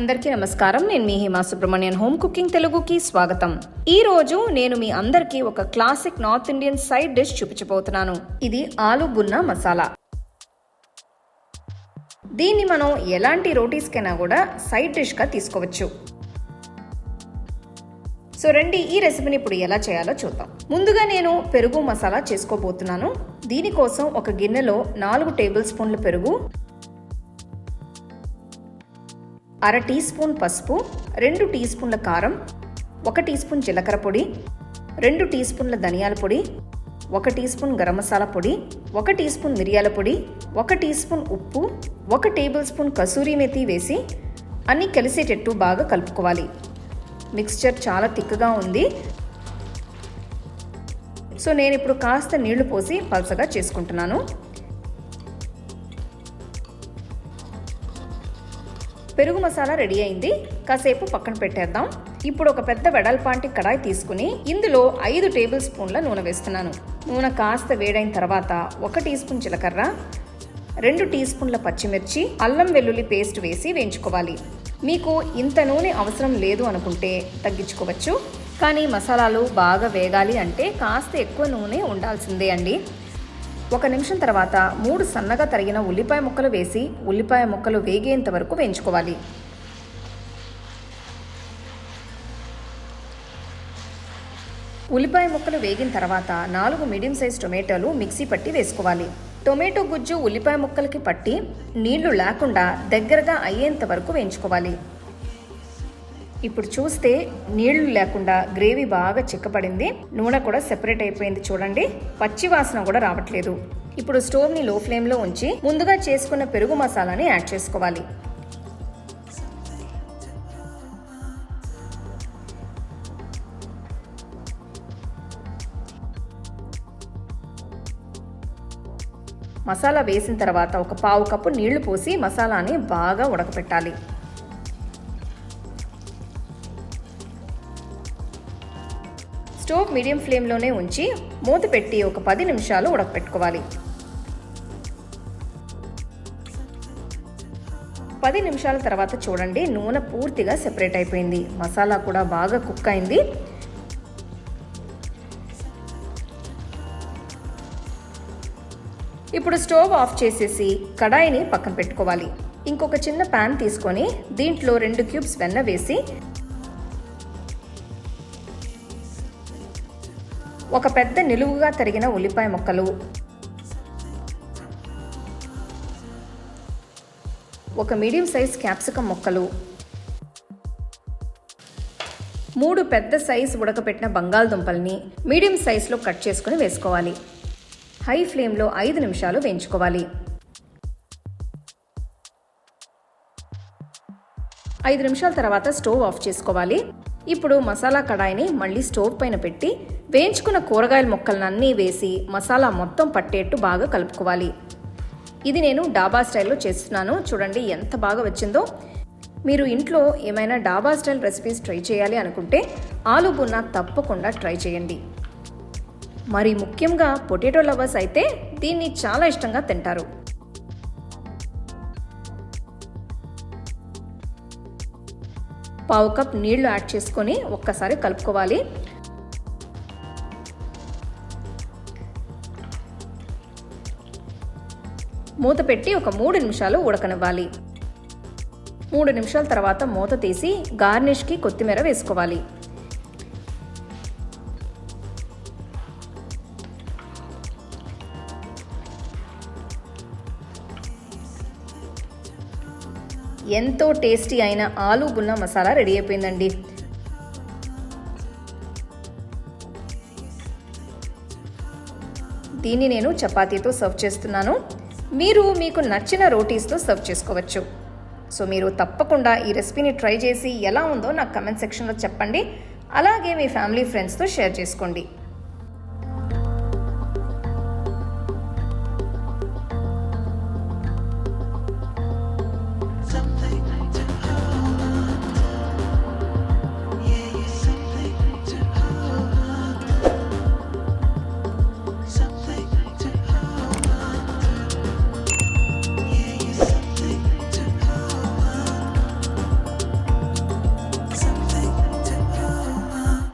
అందరికీ నమస్కారం. నేను మీ హిమా సుబ్రహ్మణ్యన్. హోమ్ కుకింగ్ తెలుగుకి స్వాగతం. ఈ రోజు నేను మీ అందరికీ ఒక classic north Indian side dish చూపించబోతున్నాను. ఇది ఆలు బున్నా మసాలా. దీన్ని మనం ఎలాంటి రోటీస్కైనా కూడా సైడ్ డిష్గా తీసుకోవచ్చు. సో రండి ఈ రెసిపీని ఇప్పుడు ఎలా చేయాలో చూద్దాం. ముందుగా నేను పెరుగు మసాలా చేసుకోబోతున్నాను. దీనికోసం ఒక గిన్నెలో నాలుగు టేబుల్ స్పూన్ల పెరుగు అర టీ స్పూన్ పసుపు రెండు టీ స్పూన్ల కారం ఒక టీ స్పూన్ జీలకర్ర పొడి రెండు టీ స్పూన్ల ధనియాల పొడి ఒక టీ స్పూన్ గరం మసాలా పొడి ఒక టీ స్పూన్ మిరియాల పొడి ఒక టీ స్పూన్ ఉప్పు ఒక టేబుల్ స్పూన్ కసూరి మెతి వేసి అన్నీ కలిసేటట్టు బాగా కలుపుకోవాలి. మిక్స్చర్ చాలా థిక్గా ఉంది. సో నేను ఇప్పుడు కాస్త నీళ్ళు పోసి పలసగా చేసుకుంటున్నాను. పెరుగు మసాలా రెడీ అయింది. కాసేపు పక్కన పెట్టేద్దాం. ఇప్పుడు ఒక పెద్ద వెడల్పాంటి కడాయి తీసుకుని ఇందులో ఐదు టేబుల్ స్పూన్ల నూనె వేస్తున్నాను. నూనె కాస్త వేడైన తర్వాత ఒక టీ స్పూన్ జీలకర్ర రెండు టీ స్పూన్ల పచ్చిమిర్చి అల్లం వెల్లుల్లి పేస్ట్ వేసి వేయించుకోవాలి. మీకు ఇంత నూనె అవసరం లేదు అనుకుంటే తగ్గించుకోవచ్చు. కానీ మసాలాలు బాగా వేగాలి అంటే కాస్త ఎక్కువ నూనె ఉండాల్సిందే అండి. ఒక నిమిషం తర్వాత మూడు సన్నగా తరిగిన ఉల్లిపాయ ముక్కలు వేసి ఉల్లిపాయ ముక్కలు వేగేంత వరకు వేయించుకోవాలి. ఉల్లిపాయ ముక్కలు వేగిన తర్వాత నాలుగు మీడియం సైజ్ టొమాటోలు మిక్సీ పట్టి వేసుకోవాలి. టొమాటో గుజ్జు ఉల్లిపాయ ముక్కలకి పట్టి నీళ్ళు లేకుండా దగ్గరగా అయ్యేంత వరకు వేయించుకోవాలి. ఇప్పుడు చూస్తే నీళ్ళు లేకుండా గ్రేవీ బాగా చిక్కబడింది నూనె కూడా సెపరేట్ అయిపోయింది చూడండి. పచ్చి వాసన కూడా రావట్లేదు. ఇప్పుడు స్టోవ్ని లో ఫ్లేమ్లో ఉంచి ముందుగా చేసుకున్న పెరుగు మసాలాని యాడ్ చేసుకోవాలి. మసాలా వేసిన తర్వాత ఒక పావు కప్పు నీళ్ళు పోసి మసాలాని బాగా ఉడకపెట్టాలి. స్టవ్ మీడియం ఫ్లేమ్లోనే ఉంచి మూత పెట్టి ఒక పది నిమిషాలు ఉడకపెట్టుకోవాలి. పది నిమిషాల తర్వాత చూడండి నూనె పూర్తిగా సెపరేట్ అయిపోయింది. మసాలా కూడా బాగా కుక్ అయింది. ఇప్పుడు స్టవ్ ఆఫ్ చేసేసి కడాయిని పక్కన పెట్టుకోవాలి. ఇంకొక చిన్న ప్యాన్ తీసుకొని దీంట్లో రెండు క్యూబ్స్ వెన్న వేసి ఒక పెద్ద నిలువుగా తరిగిన ఉల్లిపాయ ముక్కలు. ఒక మీడియం సైజ్ క్యాప్సికం ముక్కలు. మూడు పెద్ద సైజ్ ఉడకపెట్టిన బంగాళదుంపల్ని మీడియం సైజులో కట్ చేసుకుని వేసుకోవాలి. హై ఫ్లేమ్లో ఐదు నిమిషాలు వేయించుకోవాలి. ఐదు నిమిషాల తర్వాత స్టవ్ ఆఫ్ చేసుకోవాలి. ఇప్పుడు మసాలా కడాయిని మళ్ళీ స్టవ్ పైన పెట్టి వేయించుకున్న కూరగాయల ముక్కలన్నీ వేసి మసాలా మొత్తం పట్టేట్టు బాగా కలుపుకోవాలి. ఇది నేను డాబా స్టైల్లో చేస్తున్నాను. చూడండి ఎంత బాగా వచ్చిందో. మీరు ఇంట్లో ఏమైనా డాబా స్టైల్ రెసిపీస్ ట్రై చేయాలి అనుకుంటే ఆలు బున్నా తప్పకుండా ట్రై చేయండి. మరి ముఖ్యంగా పొటాటో లవర్స్ అయితే దీన్ని చాలా ఇష్టంగా తింటారు. పావు కప్ నీళ్ళు యాడ్ చేసుకొని ఒక్కసారి కలుపుకోవాలి. మూత పెట్టి ఒక మూడు నిమిషాలు ఉడకనివ్వాలి. మూడు నిమిషాల తర్వాత మూత తీసి గార్నిష్కి కొత్తిమీర వేసుకోవాలి. ఎంతో టేస్టీ అయిన ఆలు బున్న మసాలా రెడీ అయిపోయిందండి. దీన్ని నేను చపాతీతో సర్వ్ చేస్తున్నాను. మీరు మీకు నచ్చిన రోటీస్తో సర్వ్ చేసుకోవచ్చు. సో మీరు తప్పకుండా ఈ రెసిపీని ట్రై చేసి ఎలా ఉందో నాకు కమెంట్ సెక్షన్లో చెప్పండి. అలాగే మీ ఫ్యామిలీ ఫ్రెండ్స్తో షేర్ చేసుకోండి.